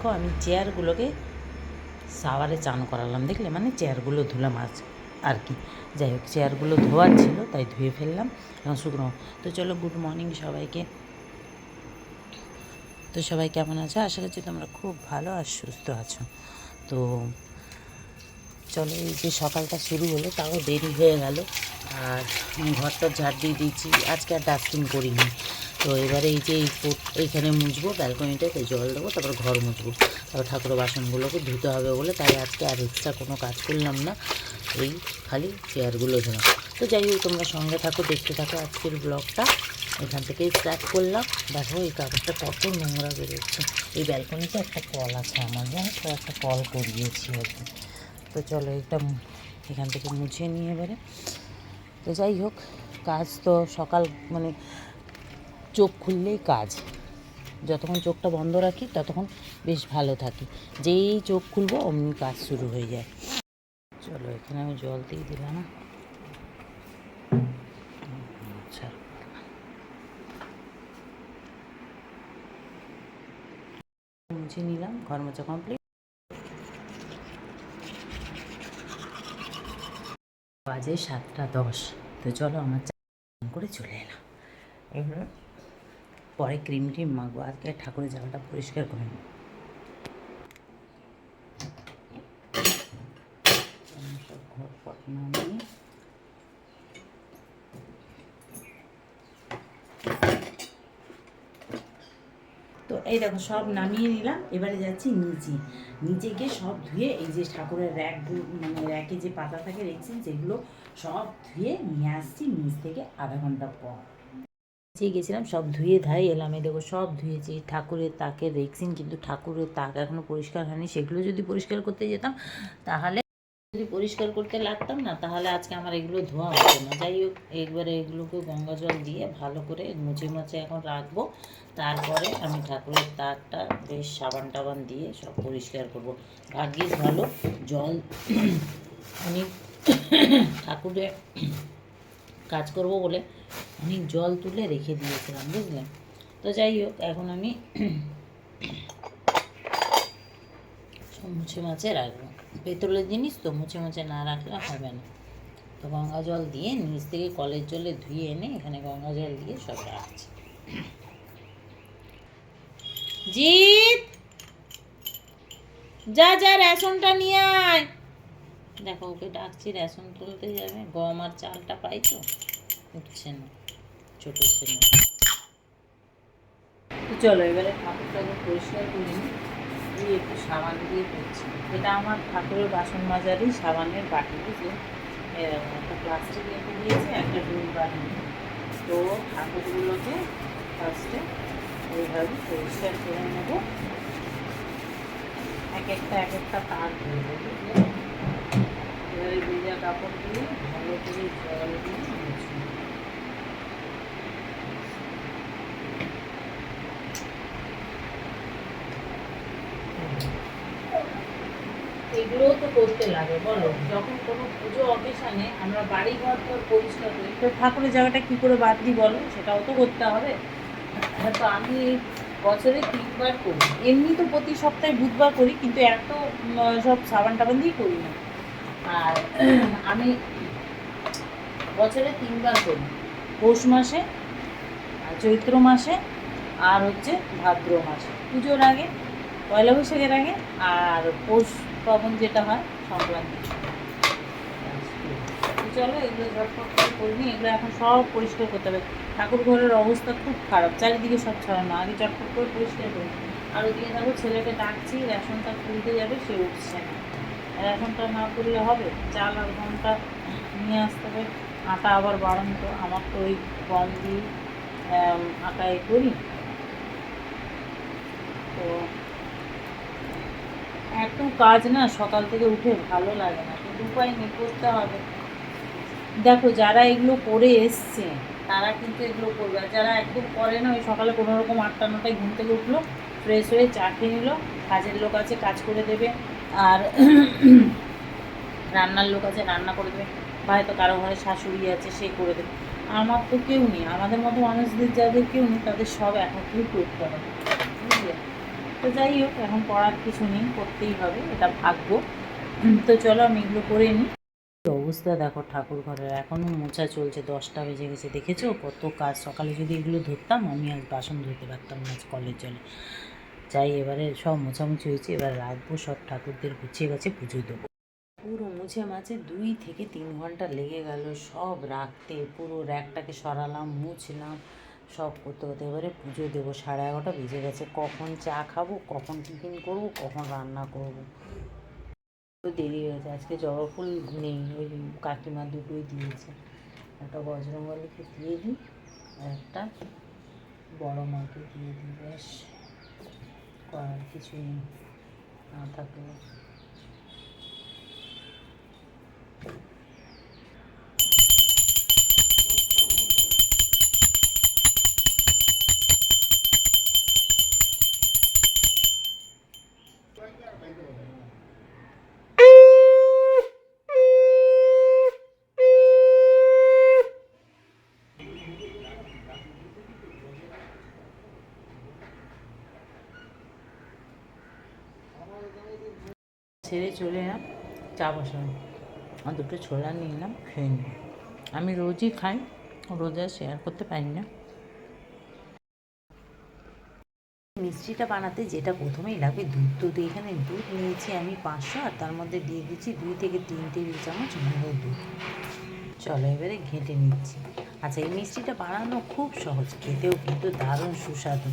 দেখো, আমি চেয়ারগুলোকে সাওয়ারে চান করালাম, দেখলে? মানে চেয়ারগুলো ধুলাম আজ আর কি। যাই হোক, চেয়ারগুলো ধোয়ার ছিল, তাই ধুয়ে ফেললাম। এখন শুকনো। তো চলো গুড মর্নিং সবাইকে। তো সবাই কেমন আছো? আশা করছি তোমরা খুব ভালো আর সুস্থ আছো। তো চলো, এই যে সকালটা শুরু হলো, তাও দেরি হয়ে গেল। আর ঘরটা ঝাড় দিয়ে দিয়েছি। আজকে আর ডাস্টিং করিনি। তো এবারে এই যে এই এইখানে মুছবো ব্যালকনিটাতে জল দেবো, তারপর ঘর মুছবো। তারপর ঠাকুর বাসনগুলোকে ধুতে হবে বলে তাই আজকে আর এক্সট্রা কোনো কাজ করলাম না। এই খালি চেয়ারগুলো ধরলাম তো যাই হোক, তোমরা সঙ্গে থাকো, দেখতে থাকো আজকের ব্লগটা এখান থেকেই স্টার্ট করলাম। দেখো এই কাগজটা কত নোংরা বেরোচ্ছে। এই ব্যালকনিতে একটা কল আছে আমার, জানো তো? একটা কল করিয়েছি আর কি। তো চলো এটা এখান থেকে মুছে নিয়ে এবারে। তো যাই হোক, কাজ তো সকাল মানে চোখ খুললেই কাজ। যতক্ষণ চোখটা বন্ধ রাখি, ততক্ষণ বেশ ভালো থাকি। যেই চোখ খুলবো, অমনি কাজ শুরু হয়ে যায়। চলো, এখানে আমি জল দিয়ে দিলাম না? মুছে নিলাম, ঘর মোছা কমপ্লিট বাজে সাতটা দশ। তো চলো, আমার করে চলে এলাম। এবার পরে ক্রিম ট্রিম মাখবো। আজকে ঠাকুরের জায়গাটা পরিষ্কার করে নেব তো এই দেখো, সব নামিয়ে নিলাম। এবারে যাচ্ছি নিচে। নিচে গিয়ে সব ধুয়ে এই যে ঠাকুরের র্যাক মানে র্যাকে যে পাতা থাকে রেখেছি সেগুলো সব ধুয়ে নিয়ে আসছি নিচ থেকে আধা ঘণ্টা পর। নিচে গেছিলাম, সব ধুয়ে ধাই এলাম। এই দেখো, সব ধুয়েছি, ঠাকুরের তাকে রেখছিন কিন্তু ঠাকুরের তাক এখনও পরিষ্কার হয়নি। সেগুলো যদি পরিষ্কার করতে যেতাম, তাহলে যদি পরিষ্কার করতে লাগতাম না, তাহলে আজকে আমার এগুলো ধোয়া হতো না। যাই হোক, একবারে এগুলোকে গঙ্গা জল দিয়ে ভালো করে মুছে মুছে এখন রাখব। তারপরে আমি ঠাকুরের তাকটা বেশ সাবান টাবান দিয়ে সব পরিষ্কার করব। ভাগ্যিস ভালো জল অনেক ঠাকুরে কাজ করব বলে অনেক জল তুলে রেখে দিয়েছিলাম বুঝলেন তো যাই হোক, এখন আমি মুছে মাছে রাখব। পেতলের জিনিস তো মুছে মুছে না রাখলে হবে না। তো গঙ্গা জল দিয়ে নিচ থেকে কলের জলে ধুয়ে এনে এখানে গঙ্গা জল দিয়ে সব রাখছি। জিৎ! যা যা, রেশনটা নিয়ে আয়। দেখো, ওকে ডাকছি, রেশন তুলতে যাবে। গম আর চালটা পাই তো? উঠছে না, ছোটো ছেলে। চলো, এবারে ঠাকুরটাকে পরিষ্কার করে নিই। একটু সাবান দিয়ে করছি। এটা আমার ঠাকুরের বাসন মাজারই, সাবানের বাটি, বুঝলে? এরকম একটা প্লাস্টিক রেখে দিয়েছে, একটা ডুল বাটি। তো ঠাকুরগুলোকে ফার্স্টে এইভাবে পরিষ্কার করে নেব। এক একটা এক একটা তার বুঝলে? এবারে ভেজা কাপড় দিয়ে ভালো করে জল দিয়ে তো করতে লাগে, বলো। যখন কোনো পুজো অকেশানে আমরা বাড়ি ঘর তো পরিষ্কার করি, তো ঠাকুরের জায়গাটা কী করে বাদ দিই বলো? সেটাও তো করতে হবে। তো আমি বছরে তিনবার করি। এমনি তো প্রতি সপ্তাহে বুধবার করি, কিন্তু এত সব সাবান টাবান দিয়ে করি না। আর আমি বছরে তিনবার করি। পৌষ মাসে চৈত্র মাসে, আর হচ্ছে ভাদ্র মাসে। পুজোর আগে, পয়লা বৈশাখের আগে, আর পৌষ পার্বণ যেটা হয়, সংক্রান্তি। চলো, এগুলো ঝটপট করে করে নিই। এগুলো এখন সব পরিষ্কার করতে হবে। ঠাকুর ঘরের অবস্থা খুব খারাপ। চারিদিকে সব ছড়ানো। আগে চটপট করে পরিষ্কার করি। আর ওদিকে দেখো, ছেলেকে ডাকছি, রেশনটা খুলতে যাবে, সে উঠছে না। রেশনটা না করলে হবে? চাল আর গমটা নিয়ে আসতে হবে। আটা আবার বাড়ন্ত আমার তো ওই গম দিয়ে আম, আটা এ করি। তো এত কাজ না সকাল থেকে উঠে ভালো লাগে না। কিন্তু উপায় নেই করতে হবে। দেখো যারা এগুলো করে এসছে তারা কিন্তু এগুলো করবে। আর যারা একদম করে না ওই সকালে কোনো রকম আটটা নটায় ঘুম থেকে উঠল ফ্রেশ হয়ে চা খেয়ে নিল। কাজের লোক আছে কাজ করে দেবে। আর রান্নার লোক আছে, রান্না করে দেবে। বা হয়তো কারও ঘরে শাশুড়ি আছে, সে করে দেবে। আমার তো কেউ নেই। আমাদের মতো মানুষদের, যাদের কেউ নেই, তাদের সব একত্রিত করতে হবে, বুঝলে? তো যাই হোক, এখন পড়ার কিছু নেই, করতেই হবে, এটা ভাগ্য। তো চলো আমি এগুলো করে নিই। অবস্থা দেখো ঠাকুর ঘরের এখনও মোছা চলছে, দশটা বেজে গেছে, দেখেছ? কত কাজ। সকালে যদি এগুলো ধরতাম, আমি আজ বাসন ধুতে পারতাম না আজ কলের জলে। যাই, এবারে সব মোছামুছি হয়েছে, এবার রাখব, সব ঠাকুরদের গুছিয়ে গেছে পুজো দেবো। পুরো মুছে মাছে দুই থেকে তিন ঘণ্টা লেগে গেল সব রাখতে, পুরো র্যাকটাকে সরালাম, মুছলাম, সব করতে করতে এবারে পুজো দেবো, সাড়ে এগারোটা বেজে গেছে। কখন চা খাব, কখন টিফিন করব, কখন রান্না করব। তো দেরি হয়েছে আজকে জবা ফুল নেই, ওই কাকিমা দুটোই দিয়েছে। একটা বজরঙ্গলিকে দিয়ে দিই, আর একটা বড় মাকে দিয়ে দিই, ব্যাস। করার কিছু না থাকলে। ছেড়ে চলে এলাম, চা বসানো আর দুটো ছোলা নিয়ে এলাম, খেয়ে নিই আমি রোজই খাই, রোজ শেয়ার করতে পারি না। মিষ্টিটা বানাতে যেটা প্রথমেই লাগবে, দুধ। তো এখানে দুধ নিয়েছি আমি পাঁচশো, আর তার মধ্যে দিয়ে দিচ্ছি দুই থেকে তিন টেবিল চামচ গুঁড়ো দুধ। চলো এবারে ঘেঁটে নিচ্ছি। আচ্ছা এই মিষ্টিটা বানানো খুব সহজ, খেতেও কিন্তু দারুণ সুস্বাদু।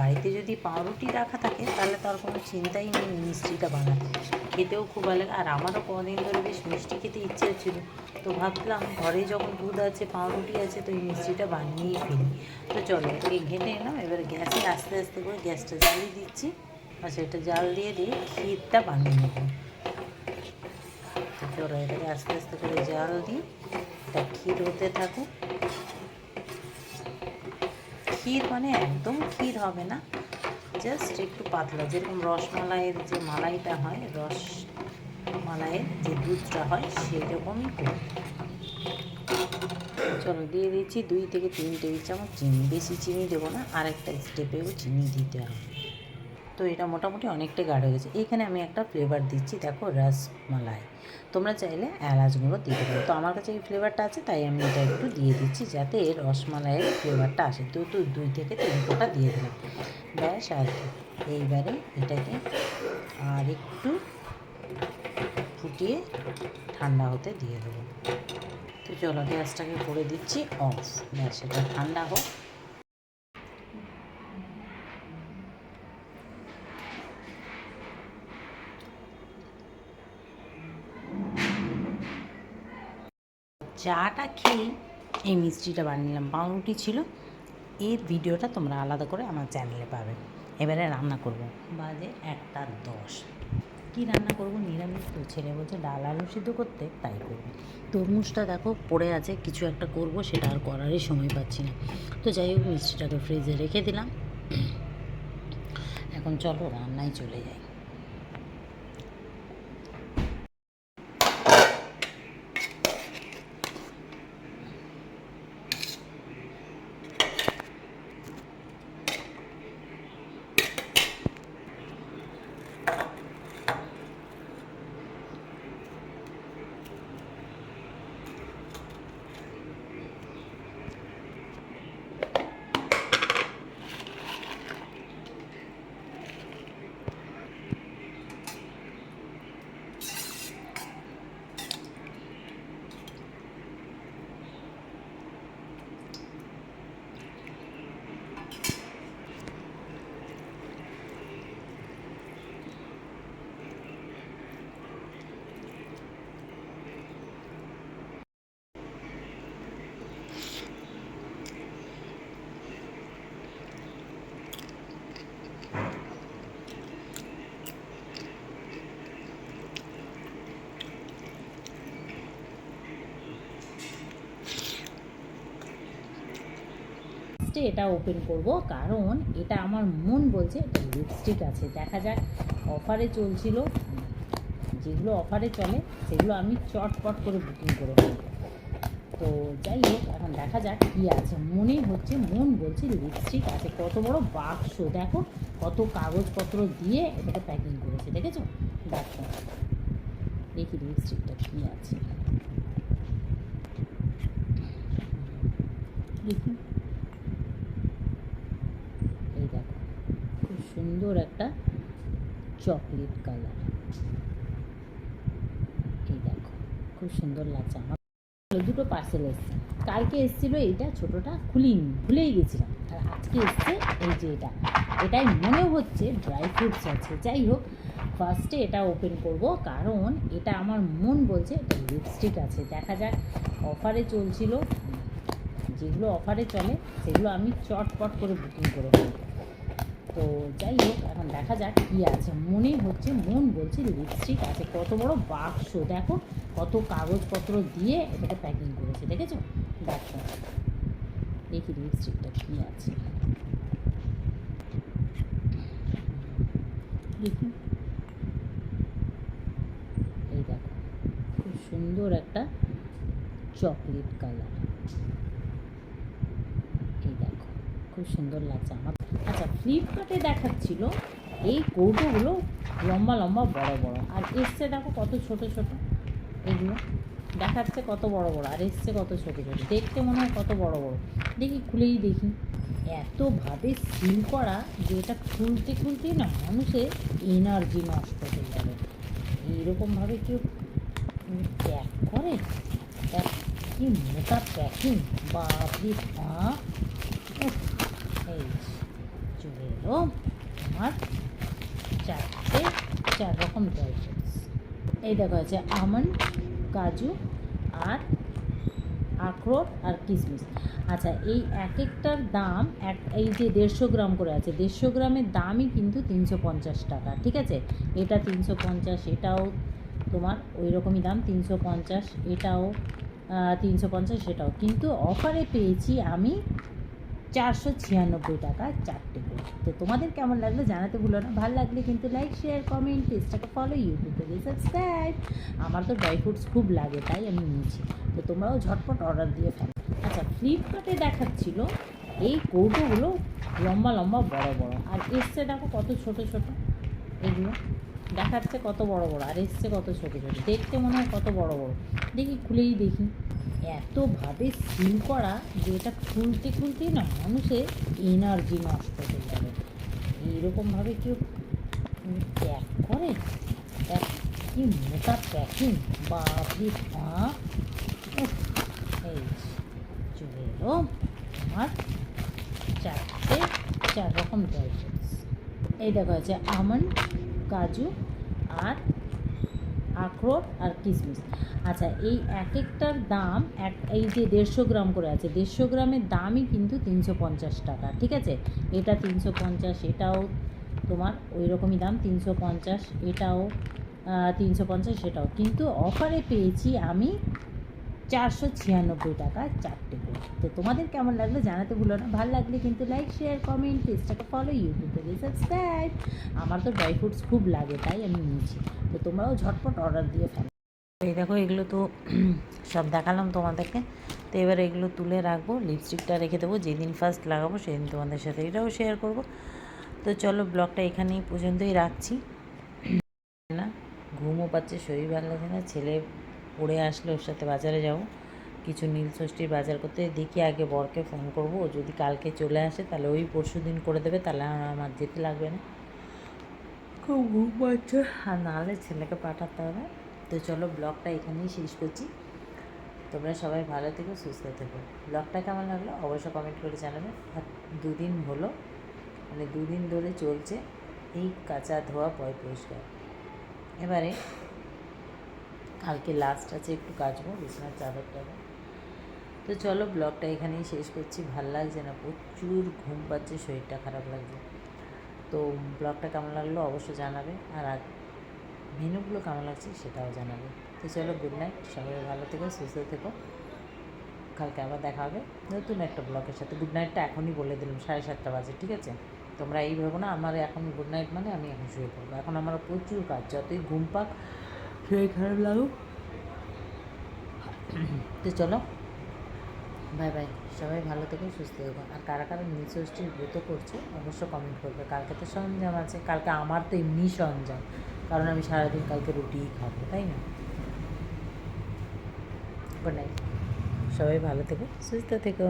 বাড়িতে যদি পাউরুটি রাখা থাকে, তাহলে তার কোনো চিন্তাই নেই মিষ্টিটা বানাতে। খেতেও খুব ভালো লাগে। আর আমারও কদিন ধরে বেশ মিষ্টি খেতে ইচ্ছে হচ্ছিল। তো ভাবলাম ঘরে যখন দুধ আছে, পাউরুটি আছে, তো এই মিষ্টিটা বানিয়েই ফেলি। তো চলো, এটাকে ঘেঁটে এলাম। এবার গ্যাসে আস্তে আস্তে করে গ্যাসটা জ্বালিয়ে দিচ্ছি। আর সেটা জাল দিয়ে দিয়ে ক্ষীরটা বানিয়ে নেব। চলো, এটাকে আস্তে আস্তে করে জাল দিই এটা ক্ষীর হতে থাকুক। ক্ষীর মানে একদম ক্ষীর হবে না। জাস্ট একটু পাতলা, যেরকম রসমালাইয়ের যে মালাইটা হয় রস মালাইয়ের যে দুধটা হয়, সেরকমই করব। চলো, দিয়ে দিচ্ছি দুই থেকে তিন টেবিল চামচ চিনি। বেশি চিনি দেবো না আর একটা স্টেপেও চিনি দিতে হবে। তো এটা মোটামুটি অনেকটা গাঢ় হয়ে গেছে। এখানে আমি একটা ফ্লেভার দিচ্ছি, দেখো রসমালাই। তোমরা চাইলে এলাচ গুঁড়ো দিতে পারো। তো আমার কাছে এই ফ্লেভারটা আছে, তাই আমি এটা একটু দিয়ে দিচ্ছি যাতে রসমালাইয়ের ফ্লেভারটা আসে। তো তো দুই থেকে তিন ফোঁটা দিয়ে দিলাম। ব্যাস, আর এইবারে এটাকে আর একটু ফুটিয়ে ঠান্ডা হতে দিয়ে দেবো। তো চলো গ্যাসটাকে করে দিচ্ছি অফ। ব্যাস, এটা ঠান্ডা হোক। চাটা খেয়েই এই মিষ্টিটা বানিয়ে পাউরুটি ছিল। এর ভিডিওটা তোমরা আলাদা করে আমার চ্যানেলে পাবে। এবারে রান্না করব। বাজে একটা দশ। কি রান্না করব? নিরামিষ তো, ছেলে বলছে ডাল আলু সিদ্ধ করতে, তাই করব। তরমুজটা দেখো, পড়ে আছে, কিছু একটা করব, সেটা আর করারই সময় পাচ্ছি না। তো যাই হোক, মিষ্টিটাকে ফ্রিজে রেখে দিলাম। এখন চলো, রান্নায় চলে যাই। ফার্স্টে এটা ওপেন করব, কারণ এটা আমার মন বলছে এটা লিপস্টিক আছে। দেখা যাক অফারে চলছিল। যেগুলো অফারে চলে, সেগুলো আমি চটপট করে বুকিং করে ফেলব তো যাই হোক, এখন দেখা যাক কি আছে। মনে হচ্ছে, মন বলছে লিপস্টিক আছে। কত বড় বাক্স, দেখো, কত কাগজপত্র দিয়ে এটাকে প্যাকিং করেছে, দেখেছ? দেখো, দেখি লিপস্টিকটা কি আছে। দেখি এই দেখো খুব সুন্দর একটা চকলেট কালার। এই দেখো, খুব সুন্দর লাগছে আমার। দুটো পার্সেল এসছে। কালকে এসেছিল এইটা ছোটোটা খুলিনি, ভুলেই গেছিলাম। আর আজকে এসছে এই যে এটা। এটাই মনে হচ্ছে ড্রাই ফ্রুটস আছে। যাই হোক ফার্স্টে এটা ওপেন করব, কারণ এটা আমার মন বলছে লিপস্টিক আছে। দেখা যাক অফারে চলছিল। যেগুলো অফারে চলে, সেগুলো আমি চটপট করে বুকিং করে ফেলব তো যাই হোক, এখন দেখা যাক কী আছে। মনে হচ্ছে, মন বলছে লিপস্টিক আছে। কত বড় বাক্স, দেখো কত কাগজপত্র দিয়ে এটাকে প্যাকিং করেছে, দেখেছ? দেখো, দেখি লিপস্টিকটা কী আছে। দেখি। এই দেখো, খুব সুন্দর একটা চকলেট কালার এই দেখো, খুব সুন্দর লাগছে আমার। আচ্ছা ফ্লিপকার্টে দেখাচ্ছিল এই কৌটোগুলো লম্বা লম্বা বড় বড়। আর এসছে দেখো কত ছোট ছোট। এগুলো দেখাচ্ছে কত বড় বড় আর এসছে কত ছোট ছোট। দেখতে মনে হয় কত বড় বড়। দেখি খুলেই দেখি। এতভাবে সিল করা যে এটা খুলতে খুলতেই না মানুষের এনার্জি নষ্ট হয়ে যাবে। এইরকমভাবে কেউ প্যাক করে? কি মোটা প্যাকিং উফ, এই এলো আমার চারটে চার রকম ড্রাই ফ্রুটস এই দেখা যাচ্ছে আমন্ড, কাজু আর আখরোট আর কিশমিশ। আচ্ছা এই এক একটার দাম এক, এই যে দেড়শো গ্রাম করে আছে, দেড়শো গ্রামের দামই কিন্তু তিনশো পঞ্চাশ টাকা, ঠিক আছে? এটা তিনশো পঞ্চাশ, এটাও তোমার ওই রকমই দাম, তিনশো পঞ্চাশ, এটাও তিনশো পঞ্চাশ সেটাও কিন্তু অফারে পেয়েছি আমি চারশো ছিয়ানব্বই টাকা চারটে করে। তো তোমাদের কেমন লাগল জানাতে ভুলো না। ভালো লাগলে কিন্তু লাইক শেয়ার কমেন্ট পেজটাকে ফলো ইউটিউব থেকে সাবস্ক্রাইব আমার তো ড্রাই ফ্রুটস খুব লাগে, তাই আমি নিয়েছি। তো তোমরাও ঝটপট অর্ডার দিয়ে ফেলো। আচ্ছা ফ্লিপকার্টে দেখাচ্ছিল এই কৌটোগুলো লম্বা লম্বা, বড় বড়। আর এসছে দেখো কত ছোট ছোট। এগুলো দেখাচ্ছে কত বড় বড়। আর এসছে কত ছোট ছোট। দেখতে মনে হয় কত বড় বড়। দেখি, খুলেই দেখি। এতভাবে সিল করা যে এটা খুলতে খুলতেই না মানুষের এনার্জি নষ্ট হয়ে যাবে। এইরকমভাবে কেউ প্যাক করে? কি মোটা প্যাকিং বাপরে বাপ! উফ, এই চলে এলো আমার চারটে চার রকম ড্রাই ফ্রুটস এই দেখা যাচ্ছে আমন্ড কাজু আর আখরোট আর কিশমিশ আচ্ছা এই এক একটার দাম এক, এই যে দেড়শো গ্রাম করে আছে, দেড়শো গ্রামের দামই কিন্তু তিনশো পঞ্চাশ টাকা, ঠিক আছে? এটা তিনশো পঞ্চাশ, এটাও তোমার ওই রকমই দাম, তিনশো পঞ্চাশ, এটাও তিনশো পঞ্চাশ সেটাও কিন্তু অফারে পেয়েছি আমি চারশো ছিয়ানব্বই টাকা চারটে করে। তো তোমাদের কেমন লাগল জানাতে ভুলো না, ভালো লাগলে কিন্তু লাইক শেয়ার কমেন্ট পেজটাকে ফলো ইউটিউব সাবস্ক্রাইব আমার তো ড্রাই ফ্রুটস খুব লাগে, তাই আমি নিয়েছি তো তোমরাও ঝটপট অর্ডার দিয়ে ফেলো। এই দেখো, এগুলো তো সব দেখালাম তোমাদেরকে। তো এবার এগুলো তুলে রাখব লিপস্টিকটা রেখে দেবো, যেদিন ফার্স্ট লাগাবো সেদিন তোমাদের সাথে এটাও শেয়ার করব। তো চলো ব্লগটা এখানেই পর্যন্তই রাখছি। না, ঘুমও পাচ্ছে, শরীর ভালো লাগছে না, ছেলে পড়ে আসলে ওর সাথে বাজারে যাব। কিছু নীল ষষ্ঠীর বাজার করতে দেখি আগে বরকে ফোন করব, ও যদি কালকে চলে আসে তাহলে ওই পরশু দিন করে দেবে, তাহলে আমার যেতে লাগবে না। খুব ঘুম পাচ্ছে আর নাহলে ছেলেকে পাঠাতে হবে। তো চলো ব্লগটা এখানেই শেষ করছি। তোমরা সবাই ভালো থেকো, সুস্থ থেকো। ব্লগটা কেমন লাগল অবশ্যই কমেন্ট করে জানাবে। আর দুদিন হলো মানে দুদিন ধরে চলছে এই কাঁচা ধোয়া পয় পরিষ্কার। এবারে কালকে লাস্ট আছে একটু কাচবো, বিছানার চাদর টাদর তো চলো ব্লগটা এখানেই শেষ করছি। ভালো লাগছে না, প্রচুর ঘুম পাচ্ছে, শরীরটা খারাপ লাগছে। তো ব্লগটা কেমন লাগল অবশ্যই জানাবে। আর মেনুগুলো কেমন লাগছে সেটাও জানাবে। তো চলো গুড নাইট সবাই ভালো থেকো, সুস্থ থেকো। কালকে আবার দেখা হবে নতুন একটা ব্লগের সাথে। গুড নাইটটা এখনই বলে দিলাম, সাড়ে সাতটা বাজে, ঠিক আছে? তোমরা এই ভেবো না, আমার এখন গুড নাইট মানে আমি এখন শুয়ে পড়ব। এখন আমার প্রচুর কাজ, যতই ঘুম পাক, শরীর খারাপ লাগুক। তো চলো বাই বাই, সবাই ভালো থেকে, সুস্থ থেকো। আর কারা কারা নীলষষ্ঠীর ব্রত করছে অবশ্য কমেন্ট করবে। কালকে তো সরঞ্জাম আছে, কালকে আমার তো এমনি সরঞ্জাম। কারণ আমি সারাদিন কালকে রুটিই খাব, তাই না? গুড নাইট সবাই ভালো থেকো, সুস্থ থেকো।